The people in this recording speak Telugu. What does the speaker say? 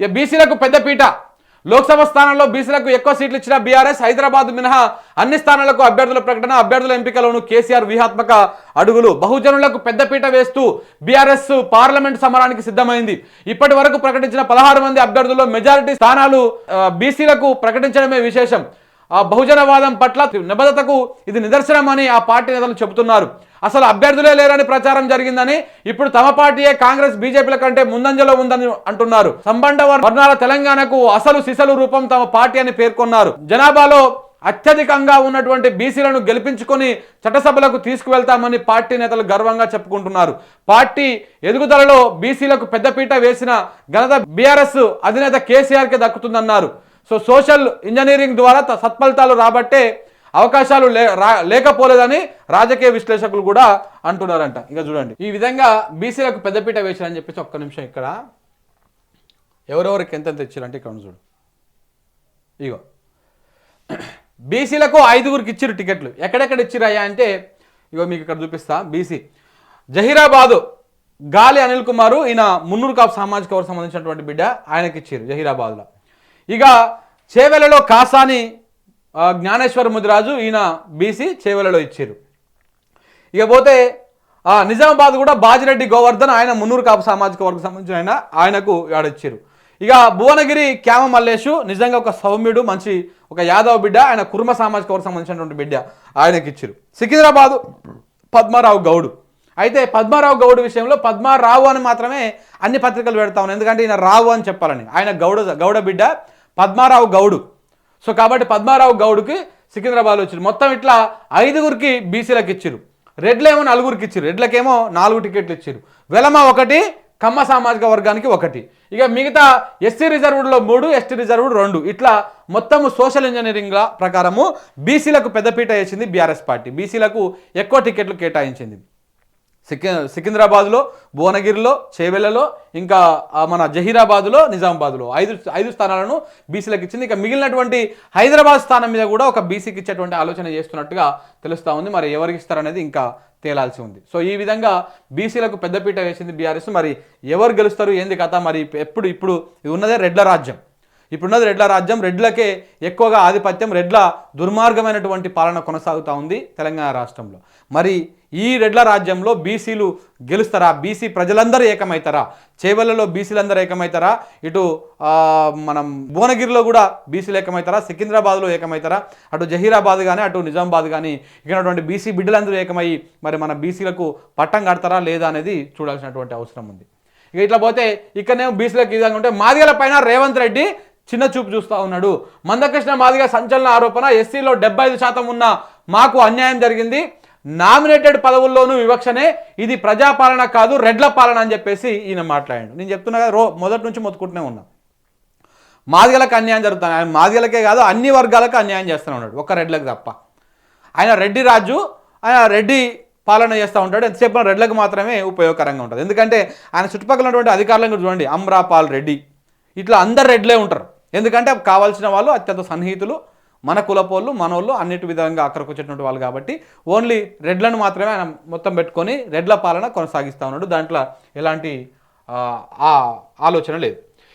ఇక బీసీలకు పెద్దపీట లోక్సభ స్థానంలో బీసీలకు ఎక్కువ సీట్లు ఇచ్చిన బీఆర్ఎస్ హైదరాబాద్ మినహా అన్ని స్థానాలకు అభ్యర్థుల ప్రకటన అభ్యర్థుల ఎంపికలోను కేసీఆర్ వ్యూహాత్మక అడుగులు. బహుజనులకు పెద్దపీట వేస్తూ బీఆర్ఎస్ పార్లమెంట్ సమరానికి సిద్ధమైంది. ఇప్పటి వరకు ప్రకటించిన పదహారు మంది అభ్యర్థుల్లో మెజారిటీ స్థానాలు బీసీలకు ప్రకటించడమే విశేషం. ఆ బహుజనవాదం పట్ల నిబద్ధతకు ఇది నిదర్శనమని ఆ పార్టీ నేతలు చెబుతున్నారు. అసలు అభ్యర్థులే లేరని ప్రచారం జరిగిందని ఇప్పుడు తమ పార్టీయే కాంగ్రెస్ బీజేపీల కంటే ముందంజలో ఉందని అంటున్నారు. సంబంధ వర్ణాల తెలంగాణకు అసలు సిసలు రూపం తమ పార్టీ అని పేర్కొన్నారు. జనాభాలో అత్యధికంగా ఉన్నటువంటి బీసీలను గెలిపించుకొని చట్టసభలకు తీసుకువెళ్తామని పార్టీ నేతలు గర్వంగా చెప్పుకుంటున్నారు. పార్టీ ఎదుగుదలలో బీసీలకు పెద్దపీట వేసిన ఘనత బీఆర్ఎస్ అధినేత కేసీఆర్కే దక్కుతుందన్నారు. సో సోషల్ ఇంజనీరింగ్ ద్వారా సత్ఫలితాలు రాబట్టే అవకాశాలు లే రా- లేకపోలేదని రాజకీయ విశ్లేషకులు కూడా అంటున్నారంట. ఇక చూడండి. ఈ విధంగా బీసీలకు పెద్దపీట వేశారని చెప్పేసి ఒక్క నిమిషం ఇక్కడ. ఎవరెవరికి ఎంతెంత ఇచ్చారంటే ఇక్కడ చూడు. ఇగో. బీసీలకు ఐదుగురికి ఇచ్చారు టికెట్లు. ఎక్కడెక్కడ ఇచ్చిరయ్యా అంటే ఇగో మీకు ఇక్కడ చూపిస్తా. బీసీ. జహీరాబాదు గాలి అనిల్ కుమారు ఈయన మున్నూరు కాపు సామాజిక వర్గం సంబంధించినటువంటి బిడ్డ ఆయనకి ఇచ్చారు జహీరాబాద్లో. ఇక చేవెలలో కాసాని జ్ఞానేశ్వర ముదిరాజు ఈయన బీసీ చేవెలలో ఇచ్చారు. ఇకపోతే నిజామాబాద్ కూడా బాజిరెడ్డి గోవర్ధన్ ఆయన మున్నూరు కాపు సామాజిక వర్గం సంబంధించిన ఆయన ఆయనకు ఆడొచ్చారు ఇక భువనగిరి క్యామ మల్లేషు నిజంగా ఒక సౌమ్యుడు మంచి ఒక యాదవ్ బిడ్డ ఆయన కుర్మ సామాజిక వర్గం సంబంధించినటువంటి బిడ్డ ఆయనకి ఇచ్చారు సికింద్రాబాదు పద్మారావు గౌడు. అయితే పద్మారావు గౌడ్ విషయంలో పద్మారావు అని మాత్రమే అన్ని పత్రికలు పెడతా ఉన్నాయి ఎందుకంటే ఈయన రావు అని చెప్పాలని. ఆయన గౌడ గౌడ బిడ్డ పద్మారావు గౌడు. సో కాబట్టి పద్మారావు గౌడ్కి సికింద్రాబాద్ వచ్చింది మొత్తం ఇట్లా ఐదుగురికి బీసీలకు ఇచ్చారు. రెడ్లేమో నలుగురికి ఇచ్చారు. రెడ్లకేమో నాలుగు టికెట్లు ఇచ్చారు. వెలమ ఒకటి కమ్మ సామాజిక వర్గానికి ఒకటి. ఇక మిగతా ఎస్సీ రిజర్వ్డ్లో మూడు ఎస్టీ రిజర్వ్డ్ రెండు. ఇట్లా మొత్తము సోషల్ ఇంజనీరింగ్ల ప్రకారము బీసీలకు పెద్దపీట వేసింది బీఆర్ఎస్ పార్టీ. బీసీలకు ఎక్కువ టికెట్లు కేటాయించింది. సికి సికింద్రాబాద్లో భువనగిరిలో చేవెళ్ళలో ఇంకా మన జహీరాబాద్లో నిజామాబాద్లో. ఐదు ఐదు స్థానాలను బీసీలకు ఇచ్చింది. ఇక మిగిలినటువంటి హైదరాబాద్ స్థానం మీద కూడా ఒక బీసీకి ఇచ్చేటువంటి ఆలోచన చేస్తున్నట్టుగా తెలుస్తూ ఉంది. మరి ఎవరికి ఇస్తారనేది ఇంకా తేలాల్సి ఉంది. సో ఈ విధంగా బీసీలకు పెద్దపీట వేసింది బీఆర్ఎస్. మరి ఎవరు గెలుస్తారు? ఏంది కథ? మరి ఎప్పుడు ఇప్పుడు ఉన్నదే రెడ్ల రాజ్యం. ఇప్పుడున్నది రెడ్ల రాజ్యం. రెడ్లకే ఎక్కువగా ఆధిపత్యం రెడ్ల దుర్మార్గమైనటువంటి పాలన కొనసాగుతూ ఉంది తెలంగాణ రాష్ట్రంలో. మరి ఈ రెడ్ల రాజ్యంలో బీసీలు గెలుస్తారా? బీసీ ప్రజలందరూ ఏకమవుతారా చేవెళ్ళలో బీసీలందరూ ఏకమవుతారా ఇటు మనం భువనగిరిలో కూడా బీసీలు ఏకమవుతారా సికింద్రాబాద్లో ఏకమవుతారా అటు జహీరాబాద్ కానీ అటు నిజామాబాద్ కానీ ఇక్కడటువంటి బీసీ బిడ్డలందరూ ఏకమై మరి మన బీసీలకు పట్టం కడతారా లేదా అనేది చూడాల్సినటువంటి అవసరం ఉంది. ఇక ఇట్లా పోతే ఇక్కడనేమో బీసీలకు ఈ విధంగా ఉంటే మాదిగల పైన రేవంత్ రెడ్డి చిన్న చూపు చూస్తూ ఉన్నాడు. మందకృష్ణ మాదిగ సంచలన ఆరోపణ ఎస్సీలో డెబ్బై ఐదు శాతం ఉన్న మాకు అన్యాయం జరిగింది. నామినేటెడ్ పదవుల్లోనూ వివక్షనే ఇది ప్రజాపాలన కాదు రెడ్ల పాలన అని చెప్పేసి ఈయన మాట్లాడాడు. నేను చెప్తున్నా కదా రో మొదటి నుంచి మొత్తుకుంటూనే ఉన్నా. మాదిగలకు అన్యాయం జరుగుతుంది ఆయన మాదిగలకే కాదు అన్ని వర్గాలకు అన్యాయం చేస్తూనే ఉన్నాడు ఒక్క రెడ్లకు తప్ప. ఆయన రెడ్డి రాజు ఆయన రెడ్డి పాలన చేస్తూ ఉంటాడు. ఎంతసేపు రెడ్లకు మాత్రమే ఉపయోగకరంగా ఉంటుంది. ఎందుకంటే ఆయన చుట్టుపక్కల ఉన్నటువంటి అధికారులను కూడా చూడండి అమ్రాపాల్ రెడ్డి. ఇట్లా అందరు రెడ్లే ఉంటారు. ఎందుకంటే కావాల్సిన వాళ్ళు అత్యంత సన్నిహితులు మన కులపోళ్ళు మనోళ్ళు అన్నిటి విధంగా అక్కడికి వచ్చేటువంటి వాళ్ళు కాబట్టి ఓన్లీ రెడ్లను మాత్రమే ఆయన మొత్తం పెట్టుకొని రెడ్ల పాలన కొనసాగిస్తూ ఉన్నాడు. దాంట్లో ఎలాంటి ఆలోచన లేదు.